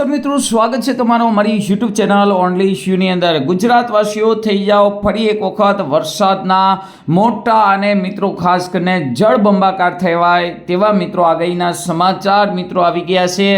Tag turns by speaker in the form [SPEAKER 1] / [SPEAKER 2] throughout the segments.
[SPEAKER 1] તો મિત્રો, સ્વાગત છે તમારો મારી યુટ્યુબ ચેનલ ઓનલી ઇશ્યુની અંદર. ગુજરાતવાસીઓ, થઈ જાઓ ફરી એક વખત વરસાદના મોટા અને મિત્રો, ખાસ કરીને જળબંબાકાર થવાય તેવા મિત્રો આગળના સમાચાર મિત્રો આવી ગયા છે.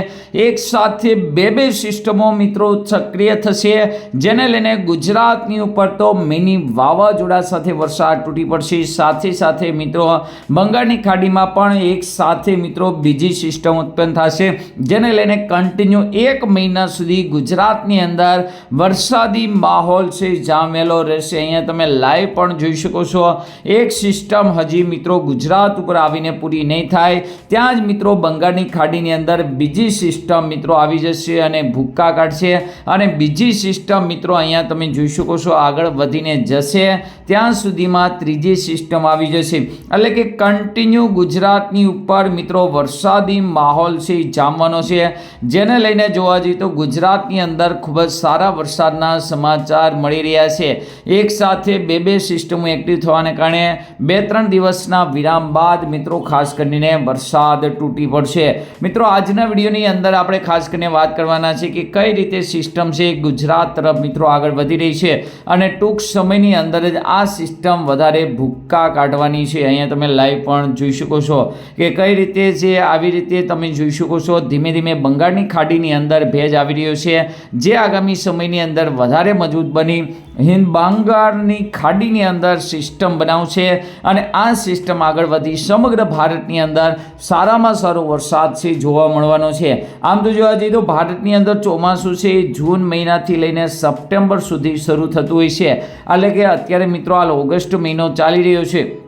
[SPEAKER 1] એક સાથે બે બે સિસ્ટમો મિત્રો સક્રિય થશે, જેને લઈને ગુજરાતની ઉપર તો મિની વાવાઝોડા સાથે વરસાદ તૂટી પડશે. સાથે સાથે મિત્રો, બંગાળની ખાડીમાં પણ એક સાથે મિત્રો, બીજી સિસ્ટમ ઉત્પન્ન થશે, જેને લઈને કન્ટિન્યુ એક મહિના સુધી ગુજરાતની અંદર વરસાદી માહોલ છે જામેલો રહેશે. અહીંયા તમે લાઈવ પણ જોઈ શકો છો. એક સિસ્ટમ હજી મિત્રો ગુજરાત ઉપર આવીને પૂરી નહીં થાય. ત્યાં જ મિત્રો બંગાળની ખાડીની અંદર બીજી સિસ્ટમ મિત્રો આવી જશે અને ભૂક્કા કાઢશે. અને બીજી સિસ્ટમ મિત્રો અહીંયા તમે જોઈ શકો છો આગળ વધીને જશે. ત્યાં સુધીમાં ત્રીજી સિસ્ટમ આવી જશે. એટલે કે કન્ટિન્યુ ગુજરાતની ઉપર મિત્રો વરસાદી માહોલ છે, જામવાનો છે. જેને લઈને જોવા જઈએ તો ગુજરાતની અંદર ખૂબ જ સારા વરસાદના સમાચાર મળી રહ્યા છે. એક સાથે બે બે સિસ્ટમો એક્ટિવ થવાને કારણે બે ત્રણ દિવસના વિરામ બાદ મિત્રો ખાસ કરીને વરસાદ તૂટી પડશે. મિત્રો, આજના વિડીયોની અંદર આપણે ખાસ કરીને વાત કરવાના છે કે કઈ રીતે સિસ્ટમ છે ગુજરાત તરફ મિત્રો આગળ વધી રહી છે અને ટૂંક સમયની અંદર જ આ સિસ્ટમ વધારે ભૂક્કા કાઢવાની છે. અહીંયા તમે લાઈવ પણ જોઈ શકો છો કે કઈ રીતે જે આવી રીતે તમે જોઈ શકો છો. ધીમે ધીમે બંગાળની ખાડીની અંદર ભેજ આવી રહ્યો છે. જે આગામી સમયની અંદર વધારે મજબૂત બની હિન્દ બંગાળની ખાડીની અંદર સિસ્ટમ બનાવશે અને આ સિસ્ટમ આગળ વધી સમગ્ર ભારતની અંદર સારામાં સારો વરસાદ છે જોવા મળવાનો છે. આમ તો જોવા જઈએ તો ભારતની અંદર ચોમાસું છે, જૂન મહિનાથી લઈને સપ્ટેમ્બર સુધી શરૂ થતું હોય છે. એટલે કે અત્યારે મિત્રો હાલ ઓગસ્ટ મહિનો ચાલી રહ્યો છે.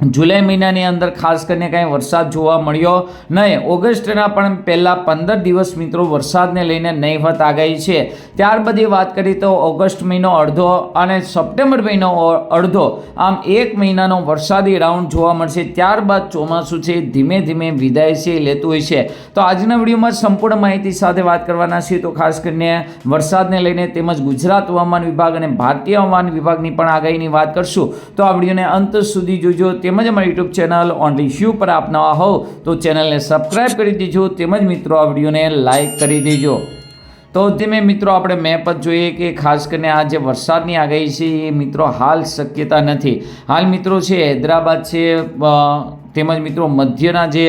[SPEAKER 1] જુલાઈ મહિનાની અંદર ખાસ કરીને કાંઈ વરસાદ જોવા મળ્યો નહીં. ઓગસ્ટના પણ પહેલાં પંદર દિવસ મિત્રો વરસાદને લઈને નહીવત આગાહી છે. ત્યારબાદ એ વાત કરીએ તો ઓગસ્ટ મહિનો અડધો અને સપ્ટેમ્બર મહિનો અડધો. આમ એક મહિનાનો વરસાદી રાઉન્ડ જોવા મળશે. ત્યારબાદ ચોમાસું છે, ધીમે ધીમે વિદાય છે, લેતું હોય છે. તો આજના વિડીયોમાં સંપૂર્ણ માહિતી સાથે વાત કરવાના છીએ. તો ખાસ કરીને વરસાદને લઈને તેમજ ગુજરાત હવામાન વિભાગ અને ભારતીય હવામાન વિભાગની પણ આગાહીની વાત કરશું. તો આ વિડીયોને અંત સુધી જોજો. તેમજ અમારી યુટ્યુબ ચેનલ ઓનલી શ્યુ પર આપ નવા હોવ તો ચેનલને સબસ્ક્રાઈબ કરી દેજો, તેમજ મિત્રો આ વિડીયોને લાઇક કરી દેજો. તો ધીમે મિત્રો આપણે મેપ જ જોઈએ કે ખાસ કરીને આ જે વરસાદની આગાહી છે એ મિત્રો હાલ શક્યતા નથી. હાલ મિત્રો છે હૈદરાબાદ છે તેમજ મિત્રો મધ્યના જે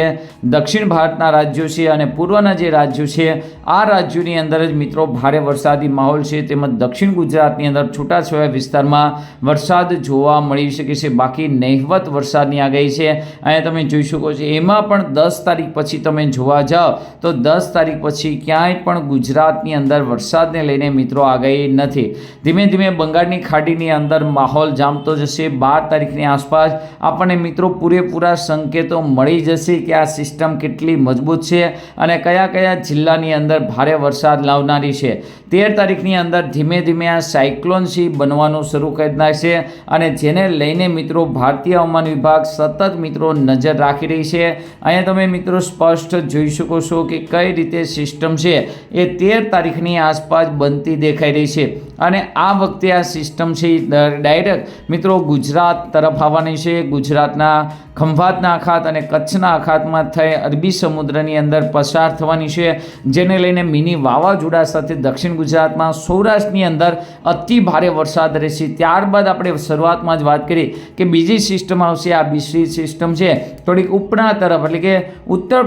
[SPEAKER 1] દક્ષિણ ભારતના રાજ્યો છે અને પૂર્વના જે રાજ્યો છે, આ રાજ્યોની અંદર જ મિત્રો ભારે વરસાદી માહોલ છે. તેમજ દક્ષિણ ગુજરાતની અંદર છૂટાછવાયા વિસ્તારમાં વરસાદ જોવા મળી શકે છે. બાકી નહિવત વરસાદની આગાહી છે. અહીંયા તમે જોઈ શકો છો, એમાં પણ દસ તારીખ પછી તમે જોવા જાઓ, તો દસ તારીખ પછી ક્યાંય પણ ગુજરાતની અંદર વરસાદને લઈને મિત્રો આગાહી નથી. ધીમે ધીમે બંગાળની ખાડીની અંદર માહોલ જામતો જશે. બાર તારીખની આસપાસ આપણને મિત્રો પૂરેપૂરા સંકેતો મળી જશે કે આ સિસ્ટમ કેટલી મજબૂત છે અને કયા કયા જિલ્લાની અંદર ભારે વરસાદ લાવનારી છે. તેર તારીખની અંદર ધીમે ધીમે આ સાયક્લોન સી બનવાનું શરૂ કરી નાખશે અને જેને લઈને મિત્રો ભારતીય હવામાન વિભાગ સતત મિત્રો નજર રાખી રહી છે. અહીંયા તમે મિત્રો સ્પષ્ટ જોઈ શકો છો કે કઈ રીતે સિસ્ટમ છે એ તેર તારીખની આસપાસ બનતી દેખાઈ રહી છે. અને આ વખતે આ સિસ્ટમ છે ડાયરેક્ટ મિત્રો ગુજરાત તરફ આવવાની છે. ગુજરાતના ખંભાતના અખાત અને કચ્છના અખાતમાં થઈ અરબી સમુદ્રની અંદર પસાર થવાની છે. જેને લઈને મિની વાવાઝોડા સાથે દક્ષિણ ગુજરાતમાં સૌરાષ્ટ્રની અંદર અતિ ભારે વરસાદ રહેશે. ત્યારબાદ આપણે શરૂઆતમાં જ વાત કરી કે બીજી સિસ્ટમ આવશે. આ બીજી સિસ્ટમ છે. થોડીક ઉપરા તરફ એટલે કે ઉત્તર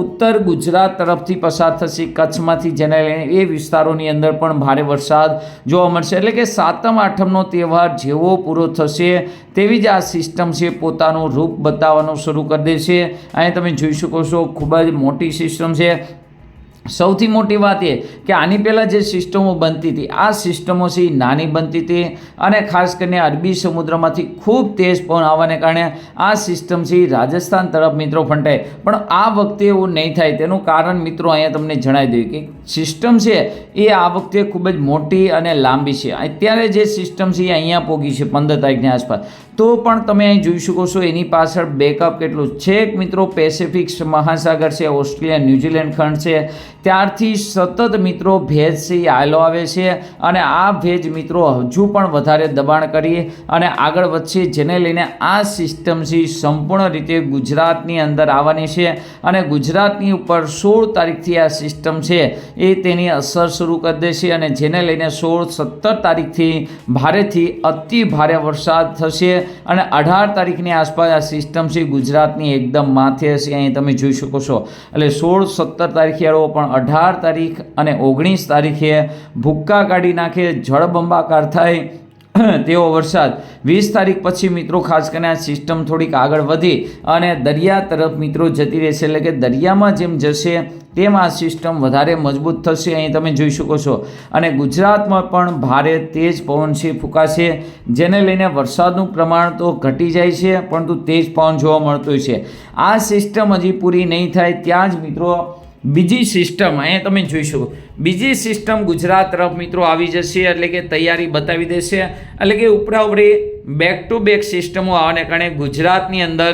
[SPEAKER 1] ઉત્તર ગુજરાત તરફથી પસાર થશે કચ્છમાંથી, જેને લઈને એ વિસ્તારોની અંદર પણ ભારે વરસાદ જોવા મળશે. એટલે કે સાતમ, આઠમનો તહેવાર જેવો પૂરો થશે તેવી જ આ સિસ્ટમ છે પોતાનું રૂપ બતાવવાનું શરૂ કરી દેશે. અહીંયા તમે જોઈ શકો છો, ખૂબ જ મોટી સિસ્ટમ છે. સૌથી મોટી વાત એ કે આની પહેલાં જે સિસ્ટમો બનતી હતી, આ સિસ્ટમો છે નાની બનતી હતી અને ખાસ કરીને અરબી સમુદ્રમાંથી ખૂબ તેજ પવન આવવાને કારણે આ સિસ્ટમ છે રાજસ્થાન તરફ મિત્રો ફંટાય પણ આ વખતે એવું નહીં થાય. તેનું કારણ મિત્રો અહીંયા તમને જણાવી દઉં કે સિસ્ટમ છે એ આ વખતે ખૂબ જ મોટી અને લાંબી છે. અત્યારે જે સિસ્ટમ છે એ અહીંયા પોગી છે પંદર તારીખની આસપાસ. તો પણ તમે અહીં જોઈ શકો છો એની પાછળ બેકઅપ કેટલું છેક મિત્રો પેસિફિક મહાસાગર છે ઓસ્ટ્રેલિયા ન્યૂઝીલેન્ડ ખંડ છે. ત્યારથી સતત મિત્રો ભેજ છે, એ આયલો આવે છે અને આ ભેજ મિત્રો હજુ પણ વધારે દબાણ કરી અને આગળ વધશે, જેને લઈને આ સિસ્ટમ સંપૂર્ણ રીતે ગુજરાતની અંદર આવવાની છે અને ગુજરાતની ઉપર સોળ તારીખથી આ સિસ્ટમ છે, એ તેની અસર શરૂ કરી દેશે અને જેને લઈને સોળ સત્તર તારીખથી ભારેથી અતિ ભારે વરસાદ થશે. અને અઢાર તારીખની આસપાસ આ સિસ્ટમ છે, ગુજરાતની એકદમ માથે હશે અહીં તમે જોઈ શકો છો. એટલે સોળ સત્તર તારીખે આવો પણ અઢાર તારીખ અને ઓગણીસ તારીખે ભૂક્કા કાઢી નાખે, જળબંબાકાર થાય તેવો વરસાદ. વીસ તારીખ પછી મિત્રો ખાસ કરીને આ સિસ્ટમ થોડીક આગળ વધી અને દરિયા તરફ મિત્રો જતી રહેશે. એટલે કે દરિયામાં જેમ જશે તેમ આ સિસ્ટમ વધારે મજબૂત થશે. અહીં તમે જોઈ શકો છો. અને ગુજરાતમાં પણ ભારે તેજ પવન છે, ફૂંકાશે. જેને લઈને વરસાદનું પ્રમાણ તો ઘટી જાય છે, પરંતુ તેજ પવન જોવા મળતું છે. આ સિસ્ટમ હજી પૂરી નહીં થાય. ત્યાં જ મિત્રો બીજી સિસ્ટમ અહીંયા તમે જોઈ બીજી સિસ્ટમ ગુજરાત તરફ મિત્રો આવી જશે, એટલે કે તૈયારી બતાવી દેશે. એટલે કે ઉપરા ઉપરી બેક ટુ બેક સિસ્ટમો આવવાને કારણે ગુજરાતની અંદર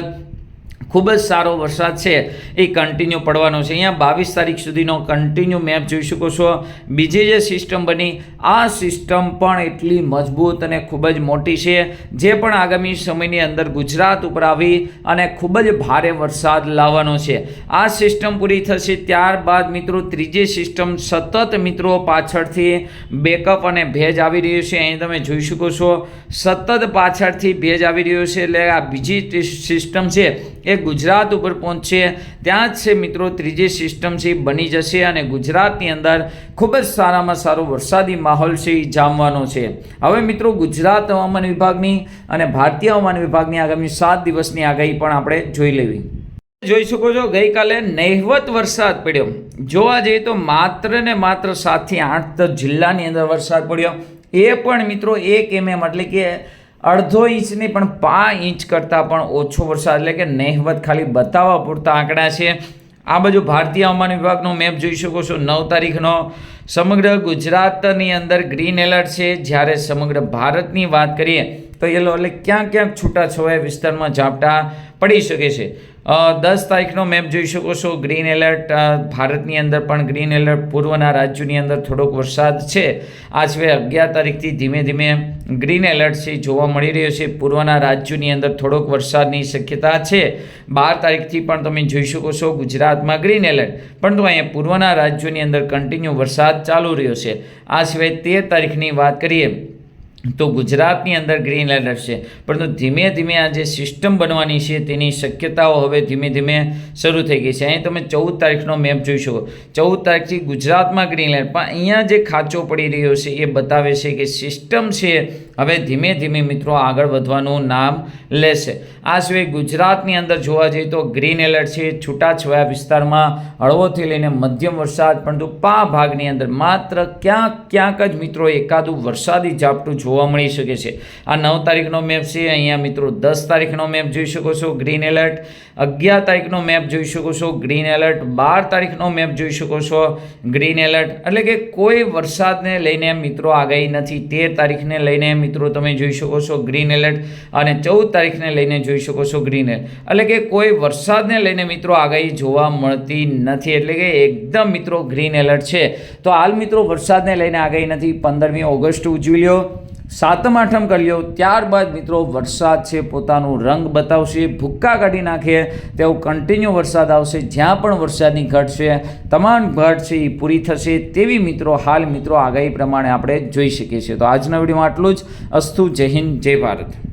[SPEAKER 1] ખૂબ જ સારો વરસાદ છે. એ કન્ટિન્યુ પડવાનો છે. અહીંયા બાવીસ તારીખ સુધીનો કન્ટિન્યુ મેપ જોઈ શકો છો. બીજી જે સિસ્ટમ બની, આ સિસ્ટમ પણ એટલી મજબૂત અને ખૂબ જ મોટી છે. જે પણ આગામી સમયની અંદર ગુજરાત ઉપર આવી અને ખૂબ જ ભારે વરસાદ લાવવાનો છે. આ સિસ્ટમ પૂરી થશે ત્યારબાદ મિત્રો ત્રીજી સિસ્ટમ સતત મિત્રો પાછળથી બેકઅપ અને ભેજ આવી રહ્યું છે. અહીં તમે જોઈ શકો છો, સતત પાછળથી ભેજ આવી રહ્યો છે. એટલે આ બીજી સિસ્ટમ છે, એ ગુજરાત ઉપર પહોંચશે. ત્યાં જ છે મિત્રો, ત્રીજી સિસ્ટમ છે બની જશે અને ગુજરાતની અંદર ખૂબ જ સારામાં સારો વરસાદી માહોલ છે, એ જામવાનો છે. હવે મિત્રો, ગુજરાત હવામાન વિભાગની અને ભારતીય હવામાન વિભાગની આગામી સાત દિવસની આગાહી પણ આપણે જોઈ લેવી. જોઈ શકો છો, ગઈકાલે નહિવત વરસાદ પડ્યો. જોવા જઈએ તો માત્ર ને માત્ર સાતથી આઠ જિલ્લાની અંદર વરસાદ પડ્યો. એ પણ મિત્રો, એક એમએમ એટલે કે અડધો ઇંચ નહીં, પણ પાંચ ઇંચ કરતાં પણ ઓછો વરસાદ, એટલે કે નહેવત ખાલી બતાવવા પૂરતા આંકડા છે. આ બાજુ ભારતીય હવામાન વિભાગનો મેપ જોઈ શકો છો. નવ તારીખનો સમગ્ર ગુજરાતની અંદર ગ્રીન એલર્ટ છે. જ્યારે સમગ્ર ભારતની વાત કરીએ તો યલો એટલે ક્યાં ક્યાંક છૂટાછવાયા વિસ્તારમાં ઝાપટા પડી શકે છે. દસ તારીખનો મેપ જોઈ શકો છો. ગ્રીન એલર્ટ ભારતની અંદર પણ ગ્રીન એલર્ટ પૂર્વના રાજ્યોની અંદર થોડોક વરસાદ છે. આ સિવાય અગિયાર તારીખથી ધીમે ધીમે ગ્રીન એલર્ટ છે, જોવા મળી રહ્યો છે. પૂર્વના રાજ્યોની અંદર થોડોક વરસાદની શક્યતા છે. બાર તારીખથી પણ તમે જોઈ શકો છો ગુજરાતમાં ગ્રીન એલર્ટ પરંતુ અહીંયા પૂર્વના રાજ્યોની અંદર કન્ટિન્યુ વરસાદ ચાલુ રહ્યો છે. આ સિવાય તેર તારીખની વાત કરીએ. તો ગુજરાતની અંદર ગ્રીન લાઇટ છે. પરંતુ ધીમે ધીમે આ જે સિસ્ટમ બનવાની છે, તેની શક્યતાઓ હવે ધીમે ધીમે શરૂ થઈ ગઈ છે. અહીં તમે ચૌદ તારીખનો મેપ જોઈ શકો. ચૌદ તારીખથી ગુજરાતમાં ગ્રીન લાઇટ પણ અહીંયા જે ખાંચો પડી રહ્યો છે, એ બતાવે છે કે સિસ્ટમ છે હવે ધીમે ધીમે મિત્રો આગળ વધવાનું નામ લેશે. આ સિવાય ગુજરાતની અંદર જોવા જઈએ તો ગ્રીન એલર્ટ છે, છૂટાછવાયા વિસ્તારમાં હળવોથી લઈને મધ્યમ વરસાદ પરંતુ પા ભાગની અંદર માત્ર ક્યાંક ક્યાંક જ મિત્રો એકાદું વરસાદી ઝાપટું જોવા મળી શકે છે. આ નવ તારીખનો મેપ છે, અહીંયા મિત્રો દસ તારીખનો મેપ જોઈ શકો છો ગ્રીન એલર્ટ અગિયાર તારીખનો મેપ જોઈ શકો છો ગ્રીન એલર્ટ બાર તારીખનો મેપ જોઈ શકો છો ગ્રીન એલર્ટ એટલે કે કોઈ વરસાદને લઈને મિત્રો આગાહી નથી. તેર તારીખને લઈને મિત્રો, તમે જોઈ શકો છો ગ્રીન એલર્ટ અને ચૌદ તારીખને લઈને જોઈ શકો છો ગ્રીન એલર્ટ એટલે કે કોઈ વરસાદને લઈને મિત્રો આગાહી જોવા મળતી નથી. એટલે કે એકદમ મિત્રો ગ્રીન એલર્ટ છે. તો હાલ મિત્રો વરસાદને લઈને આગાહી નથી. પંદરમી ઓગસ્ટ ઉજવી લ્યો સાતમ આઠમ કરી લ્યો ત્યારબાદ મિત્રો વરસાદ છે, પોતાનું રંગ બતાવશે, ભૂક્કા કાઢી નાખે તેવો કન્ટિન્યુ વરસાદ આવશે, જ્યાં પણ વરસાદની ઘટ છે, તમામ ઘટ છે એ પૂરી થશે તેવી મિત્રો હાલ મિત્રો આગાહી પ્રમાણે આપણે જોઈ શકીએ છીએ. તો આજના વિડીયોમાં આટલું જ. અસ્તુ, જય હિન્દ, જય ભારત.